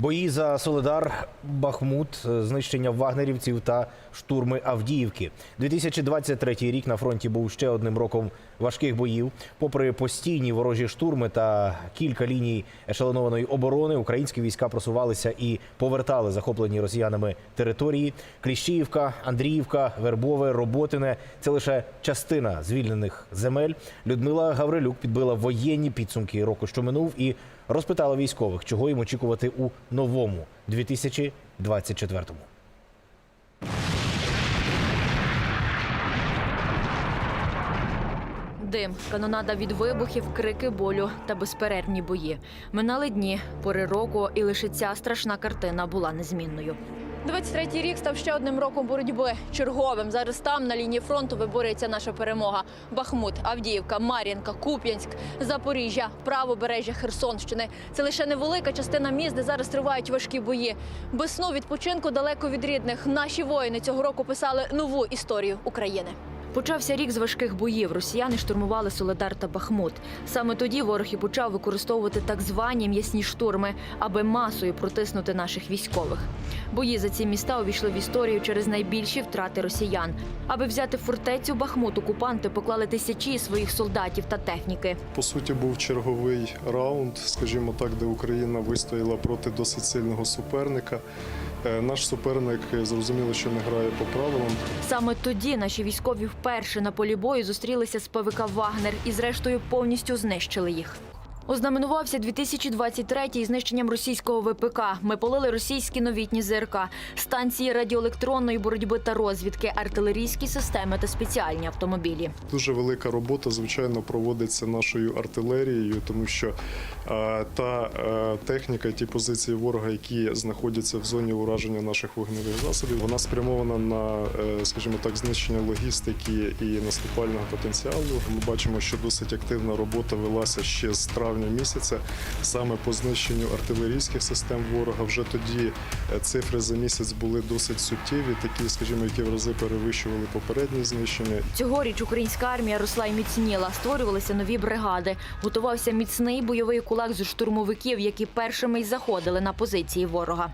Бої за Соледар, Бахмут, знищення вагнерівців та штурми Авдіївки. 2023 рік на фронті був ще одним роком важких боїв. Попри постійні ворожі штурми та кілька ліній ешелонованої оборони, українські війська просувалися і повертали захоплені росіянами території. Кліщіївка, Андріївка, Вербове, Роботине це лише частина звільнених земель. Людмила Гаврилюк підбила воєнні підсумки року, що минув, і розпитала військових, чого їм очікувати у новому 2024-му. Дим, канонада від вибухів, крики болю та безперервні бої. Минали дні, пори року, і лише ця страшна картина була незмінною. 23-й рік став ще одним роком боротьби черговим. Зараз там на лінії фронту виборюється наша перемога. Бахмут, Авдіївка, Мар'їнка, Куп'янськ, Запоріжжя, правобережжя Херсонщини. Це лише невелика частина міст, де зараз тривають важкі бої. Без сну відпочинку далеко від рідних. Наші воїни цього року писали нову історію України. Почався рік з важких боїв. Росіяни штурмували Соледар та Бахмут. Саме тоді ворог і почав використовувати так звані м'ясні штурми, аби масою протиснути наших військових. Бої за ці міста увійшли в історію через найбільші втрати росіян. Аби взяти фортецю Бахмут, окупанти поклали тисячі своїх солдатів та техніки. По суті, був черговий раунд, скажімо так, де Україна вистояла проти досить сильного суперника. Е, Наш суперник е, зрозуміло, що не грає по правилам. Саме тоді наші військові вперше на полі бою зустрілися з ПВК Вагнер і, зрештою, повністю знищили їх. Ознаменувався 2023-й знищенням російського ВПК. Ми полили російські новітні ЗРК, станції радіоелектронної боротьби та розвідки, артилерійські системи та спеціальні автомобілі. Дуже велика робота, звичайно, проводиться нашою артилерією, тому що е, та е, техніка, ті позиції ворога, які знаходяться в зоні ураження наших вогневих засобів, вона спрямована на, е, скажімо так, знищення логістики і наступального потенціалу. Ми бачимо, що досить активна робота велася ще з травня місяця, саме по знищенню артилерійських систем ворога. Вже тоді е, цифри за місяць були досить суттєві, такі, скажімо, які в рази перевищували попередні знищення. Цьогоріч українська армія росла і міцніла, створювалися нові бригади. Готувався міцний бойовий кулак з штурмовиків, які першими й заходили на позиції ворога.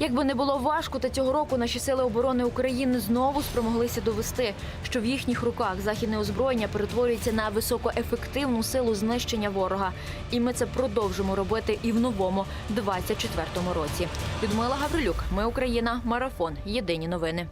Якби не було важко, та цього року наші сили оборони України знову спромоглися довести, що в їхніх руках західне озброєння перетворюється на високоефективну силу знищення ворога. І ми це продовжимо робити і в новому 24-му році. Людмила Гаврилюк, ми Україна, марафон. Єдині новини.